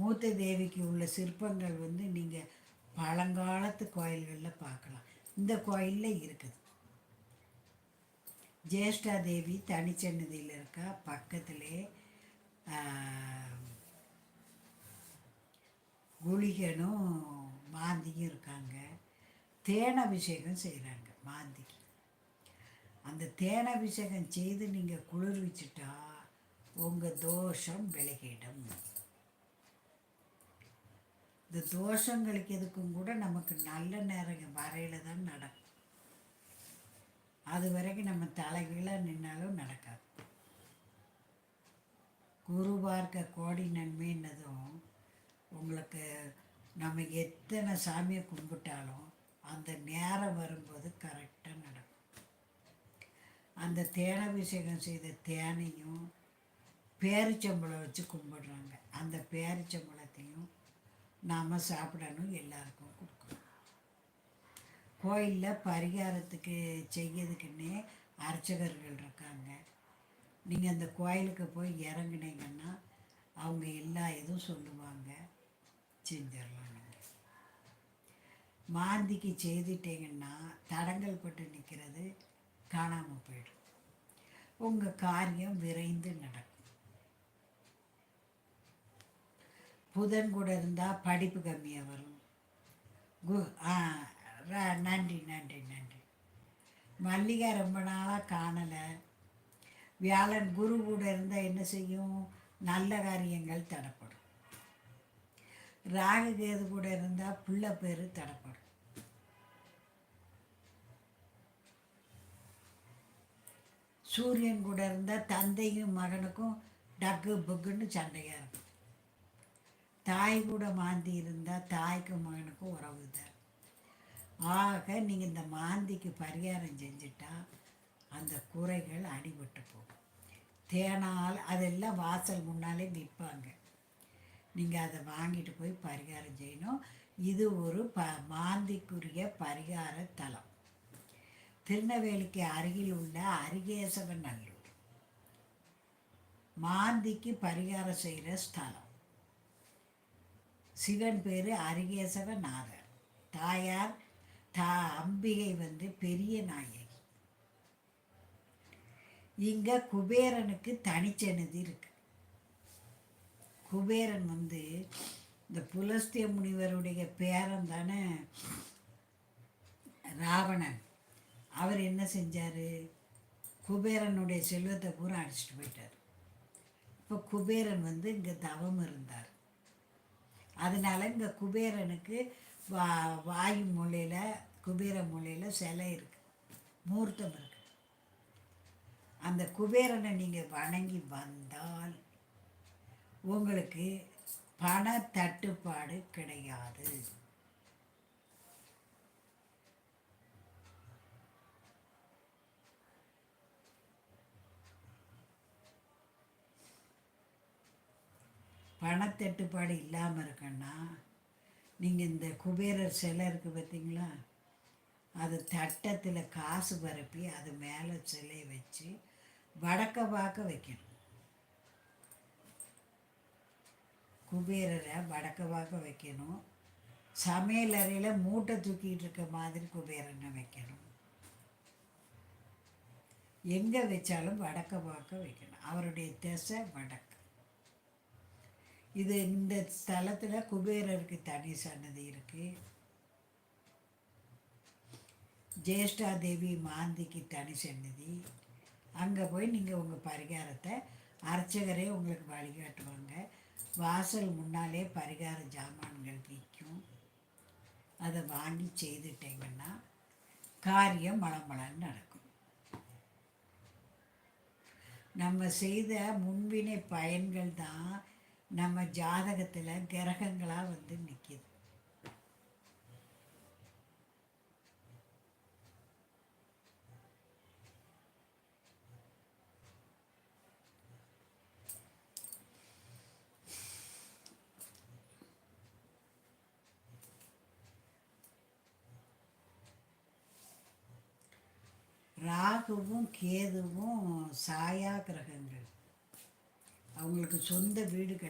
மூத்த தேவிக்கு உள்ள சிற்பங்கள் வந்து நீங்கள் பழங்காலத்து கோயில்களில் பார்க்கலாம். இந்த கோயிலில் இருக்குது. ஜேஷ்டா தேவி தனிச்சன்னதியில் இருக்கா. பக்கத்திலே குளிகனும் மாந்தியும் இருக்காங்க. தேனாபிஷேகம் செய்கிறாங்க மாந்திக்கு அந்த தேனாபிஷேகம் செய்து நீங்கள் குளிர்விச்சிட்டா உங்கள் தோஷம் விலகிடும். இந்த தோஷங்களுக்கு எதுக்கும் கூட நமக்கு நல்ல நேரம் வரையில் தான் நடக்கும். அது வரைக்கும் நம்ம தலைகீழாக நின்னாலும் நடக்காது. குரு பார்க்க கோடி நன்மைன்னதும் உங்களுக்கு நம்ம எத்தனை சாமியை கும்பிட்டாலும் அந்த நேரம் வரும்போது கரெக்டாக நடக்கும். அந்த தேனாபிஷேகம் செய்த தேனையும் பேரிச்சம்பழம் வச்சு கும்பிடுறாங்க. அந்த பேரிச்சம்பழத்தையும் நாம் சாப்பிடணும் எல்லாருக்கும் கொடுக்கணும். கோயிலில் பரிகாரத்துக்கு செய்யறதுக்குன்னே அர்ச்சகர்கள் இருக்காங்க. நீங்கள் அந்த கோயிலுக்கு போய் இறங்குனீங்கன்னா அவங்க எல்லா இதுவும் சொல்லுவாங்க. செஞ்சிடலாம் நீங்கள் மாந்திக்கு செய்துட்டீங்கன்னா தடங்கல் பட்டு நிற்கிறது காணாமல் போயிடும். உங்கள் காரியம் விரைந்து நடக்கும். புதன் கூட இருந்தால் படிப்பு கம்மியாக வரும். கு ஆ ர- நன்றி நன்றி நன்றி. மல்லிகா ரொம்ப நாளாக காணலை. வியாழன் குரு கூட இருந்தால் என்ன செய்யும்? நல்ல காரியங்கள் தடப்படும். ராகு கேது கூட இருந்தால் பிள்ளை பேர் தடப்படும். சூரியன் கூட இருந்தால் தந்தையும் மகனுக்கும் டக்கு புக்குன்னு சண்டையாக இருக்கும். தாய் கூட மாந்தி இருந்தால் தாய்க்கும் மகனுக்கும் உறவு தான் ஆக நீங்கள் இந்த மாந்திக்கு பரிகாரம் செஞ்சுட்டா அந்த குறைகள் அடிபட்டு போகும். தேனால் அதெல்லாம் வாசல் முன்னாலே விற்பாங்க. நீங்கள் அதை வாங்கிட்டு போய் பரிகாரம் செய்யணும். இது ஒரு ப மாந்திக்குரிய பரிகார தலம். திருநெல்வேலிக்கு அருகில் உள்ள அரிகேசவன் நல்லூர். மாந்திக்கு பரிகாரம் செய்கிற ஸ்தலம். சிவன் பேர் அரிகேசவநாதர் தாயார் தா அம்பிகை வந்து பெரிய நாயகி. இங்கே குபேரனுக்கு தனிச்சன்னதி இருக்கு. குபேரன் வந்து இந்த புலஸ்திய முனிவருடைய பேரன் தானே ராவணன். அவர் என்ன செஞ்சார்? குபேரனுடைய செல்வத்தை பூரா அடிச்சிட்டு போயிட்டார். இப்போ குபேரன் வந்து இங்கே தவம் இருந்தார். அதனால் இங்கே குபேரனுக்கு வா வாயு மூலையில் குபேர மூலையில் சிலை இருக்குது மூர்த்தம் இருக்குது அந்த குபேரனை நீங்கள் வணங்கி வந்தால் உங்களுக்கு பண தட்டுப்பாடு கிடையாது. பணத்தட்டுப்பாடு இல்லாமல் இருக்குன்னா நீங்கள் இந்த குபேரர் சிலை இருக்குது பார்த்தீங்களா அது தட்டத்தில் காசு பரப்பி அது மேலே சிலையை வச்சு வடக்க பார்க்க வைக்கணும். குபேரரை வடக்க பார்க்க வைக்கணும். சமையல் அறையில் மூட்டை தூக்கிட்டு இருக்க மாதிரி குபேரனை வைக்கணும். எங்கே வச்சாலும் வடக்க பார்க்க வைக்கணும். அவருடைய திசை வடக்கு. இது இந்த ஸ்தலத்தில் குபேரருக்கு தனி சன்னதி இருக்குது ஜேஷ்டா தேவி மாந்திக்கு தனி சன்னதி. அங்கே போய் நீங்கள் உங்கள் பரிகாரத்தை அர்ச்சகரே உங்களுக்கு வழிகாட்டுவாங்க வாசல் முன்னாலே பரிகார ஜாமான்கள் விற்கும். அதை வாங்கி செய்துட்டீங்கன்னா காரியம் மளமளன்னு நடக்கும். நம்ம செய்த முன்வினை பயன்கள் தான் நம்ம ஜாதகத்தில் கிரகங்களாக வந்து நிற்கிது ராகுவும் கேதுவும் சாயா கிரகங்கள். அவங்களுக்கு சொந்த வீடு